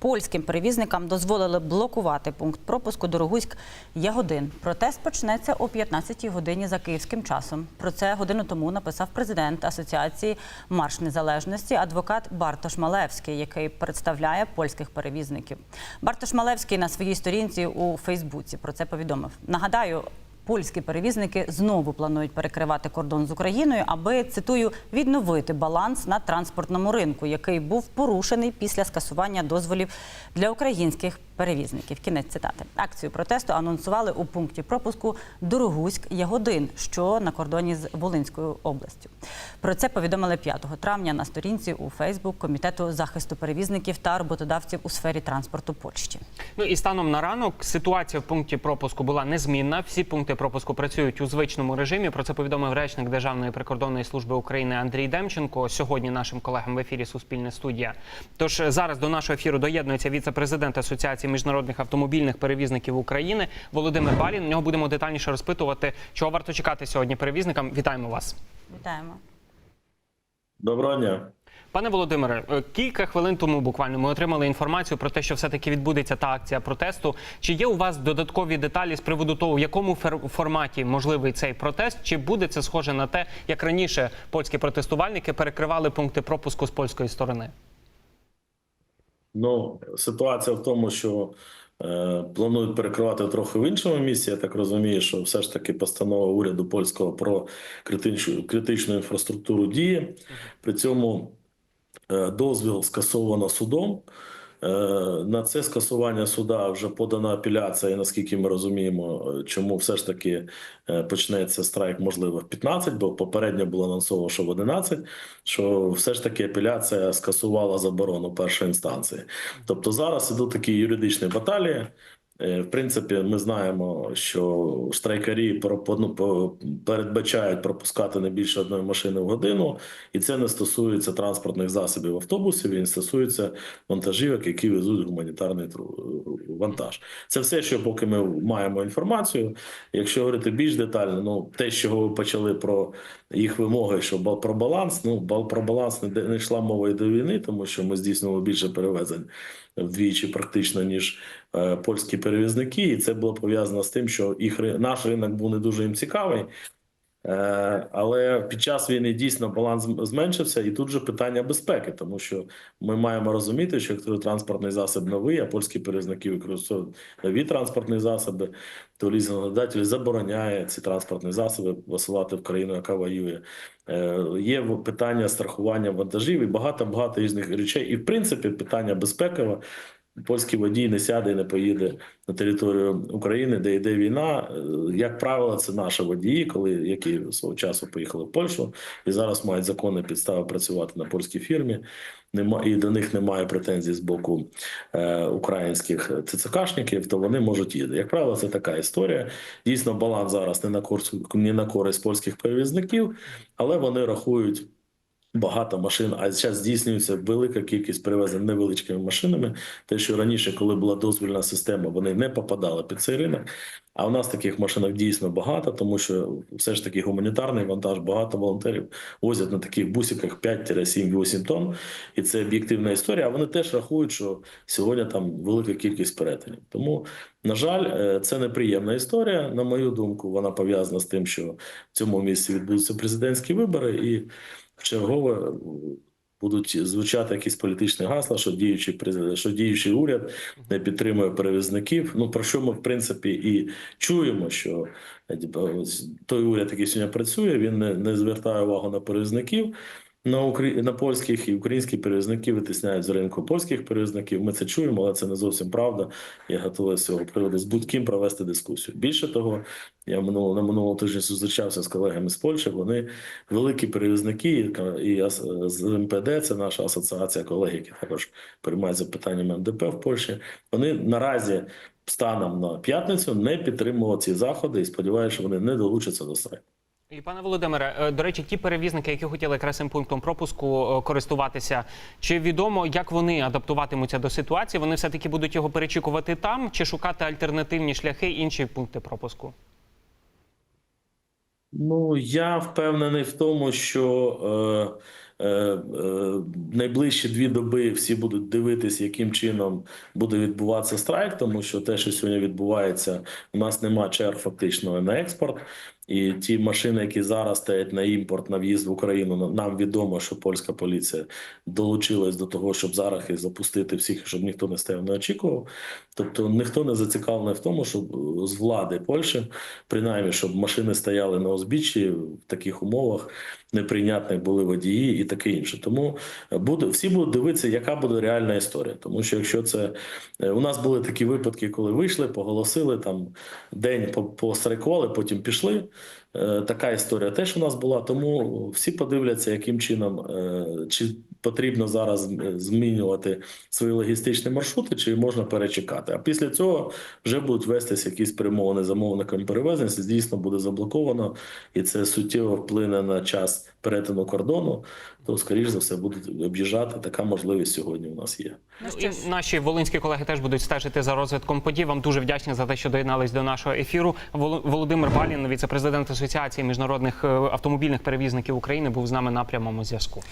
Польським перевізникам дозволили блокувати пункт пропуску Дорогуськ Ягодин. Протест почнеться о 15-й годині за київським часом. Про це годину тому написав президент Асоціації Марш Незалежності, адвокат Бартош Малевський, який представляє польських перевізників. Бартош Малевський на своїй сторінці у Фейсбуці про це повідомив. Нагадаю. Польські перевізники знову планують перекривати кордон з Україною, аби цитую відновити баланс на транспортному ринку, який був порушений після скасування дозволів для українських перевізників. Кінець цитати. Акцію протесту анонсували у пункті пропуску Дорогуськ Ягодин, що на кордоні з Волинською областю. Про це повідомили 5 травня на сторінці у Фейсбук комітету захисту перевізників та роботодавців у сфері транспорту Польщі. Ну і станом на ранок ситуація в пункті пропуску була незмінна. Всі пункти пропуску працюють у звичному режимі. Про це повідомив речник Державної прикордонної служби України Андрій Демченко. Сьогодні нашим колегам в ефірі Суспільне студія. Тож зараз до нашого ефіру доєднується віце-президент Асоціації міжнародних автомобільних перевізників України Володимир Балін. У нього будемо детальніше розпитувати, чого варто чекати сьогодні перевізникам. Вітаємо вас. Вітаємо. Доброго дня. Пане Володимире, е, кілька хвилин тому буквально ми отримали інформацію про те, що все-таки відбудеться та акція протесту. Чи є у вас додаткові деталі з приводу того, в якому форматі можливий цей протест? Чи буде це схоже на те, як раніше польські протестувальники перекривали пункти пропуску з польської сторони? Ну, ситуація в тому, що е, планують перекривати трохи в іншому місці. Я так розумію, що все ж таки постанова уряду польського про критичну, критичну інфраструктуру діє. При цьому е, дозвіл скасовано судом. Е, На це скасування суда вже подана апеляція, наскільки ми розуміємо, чому все ж таки е, почнеться страйк, можливо, в 15, бо попередньо було анонсовано, що в 11, що все ж таки апеляція скасувала заборону першої інстанції. Тобто зараз ідуть такі юридичні баталії. Е, В принципі, ми знаємо, що страйкарі пропону- по- передбачають пропускати не більше одної машини в годину, і це не стосується транспортних засобів автобусів, він стосується вантажівок, які везуть гуманітарний вантаж. Це все, що поки ми маємо інформацію. Якщо говорити більш детально, ну те, з чого ви почали про їх вимоги, що про баланс, ну про баланс не, не йшла мова і до війни, тому що ми здійснили більше перевезень вдвічі практично ніж е, польські перевізники, і це було пов'язано з тим, що їх наш ринок був не дуже їм цікавий. Е, Але під час війни дійсно баланс зменшився, і тут же питання безпеки, тому що ми маємо розуміти, що якщо транспортний засіб новий, а польські перевізники використовують нові транспортні засоби, то лізингодатель забороняє ці транспортні засоби висилати в країну, яка воює. Е, Є питання страхування вантажів і багато багато різних речей. І в принципі питання безпекове. Польський водій не сяде і не поїде на територію України, де йде війна. Е, Як правило, це наші водії, коли які свого часу поїхали в Польщу і зараз мають законні підстави працювати на польській фірмі. Нема і до них немає претензій з боку е, українських ТЦКшників, то вони можуть їздити. Як правило, це така історія. Дійсно, баланс зараз не на користь, не на користь польських перевізників, але вони рахують. Багато машин, а зараз здійснюється велика кількість перевезень невеличкими машинами. Те, що раніше, коли була дозвільна система, вони не попадали під цей ринок. А у нас таких машинок дійсно багато, тому що все ж таки гуманітарний вантаж, багато волонтерів возять на таких бусиках 5-7-8 тонн, і це об'єктивна історія. А вони теж рахують, що сьогодні там велика кількість перетинів. Тому, на жаль, е, це неприємна історія. На мою думку, вона пов'язана з тим, що в цьому місці відбудуться президентські вибори і вчергове е, будуть звучати якісь політичні гасла, що діючий що діючий уряд не підтримує перевізників. Ну про що ми в принципі і чуємо, що е, той уряд, який сьогодні працює, він не, не звертає увагу на перевізників. На Украї... на польських і українські перевізники витисняють з ринку польських перевізників. Ми це чуємо, але це не зовсім правда. Я готовий з цього приводу з будь-ким провести дискусію. Більше того, я минулого на минулого тижня зустрічався з колегами з Польщі. Вони великі перевізники, і з МПД, це наша асоціація колег, які також приймаються питаннями МДП в Польщі. Вони наразі станом на п'ятницю не підтримували ці заходи і сподіваюся, що вони не долучаться до страйку. І пане Володимире, е, до речі, ті перевізники, які хотіли якраз цим пунктом пропуску е, користуватися, чи відомо, як вони адаптуватимуться до ситуації? Вони все таки будуть його перечікувати там, чи шукати альтернативні шляхи, інші пункти пропуску? Ну, я впевнений в тому, що е, найближчі дві доби всі будуть дивитись, яким чином буде відбуватися страйк, тому що те, що сьогодні відбувається, у нас нема черг фактично на експорт. І ті машини, які зараз стоять на імпорт на в'їзд в Україну, нам відомо, що польська поліція долучилась до того, щоб зараз їх запустити всіх, щоб ніхто не стояв, не очікував. Тобто ніхто не зацікавлений в тому, щоб е, з влади Польщі, принаймні, щоб машини стояли на узбіччі в таких умовах, неприйнятних були водії і таке інше. Тому буде всі будуть дивитися, яка буде реальна історія. Тому що якщо це е, у нас були такі випадки, коли вийшли, поголосили там день пострайкували, потім пішли. Е, Така історія теж у нас була. Тому всі подивляться, яким чином е, чи потрібно зараз змінювати свої логістичні маршрути, чи можна перечекати. А після цього вже будуть вестися якісь перемовини замовниками перевезень. Це дійсно буде заблоковано, і це суттєво вплине на час перетину кордону. То скоріш за все будуть об'їжджати. Така можливість сьогодні у нас є. Ну, Ну, і наші волинські колеги теж будуть стежити за розвитком подій. Вам дуже вдячні за те, що доєднались до нашого ефіру. Вол- Володимир Балін, віце-президент Асоціації міжнародних е, автомобільних перевізників України, був з нами на прямому зв'язку.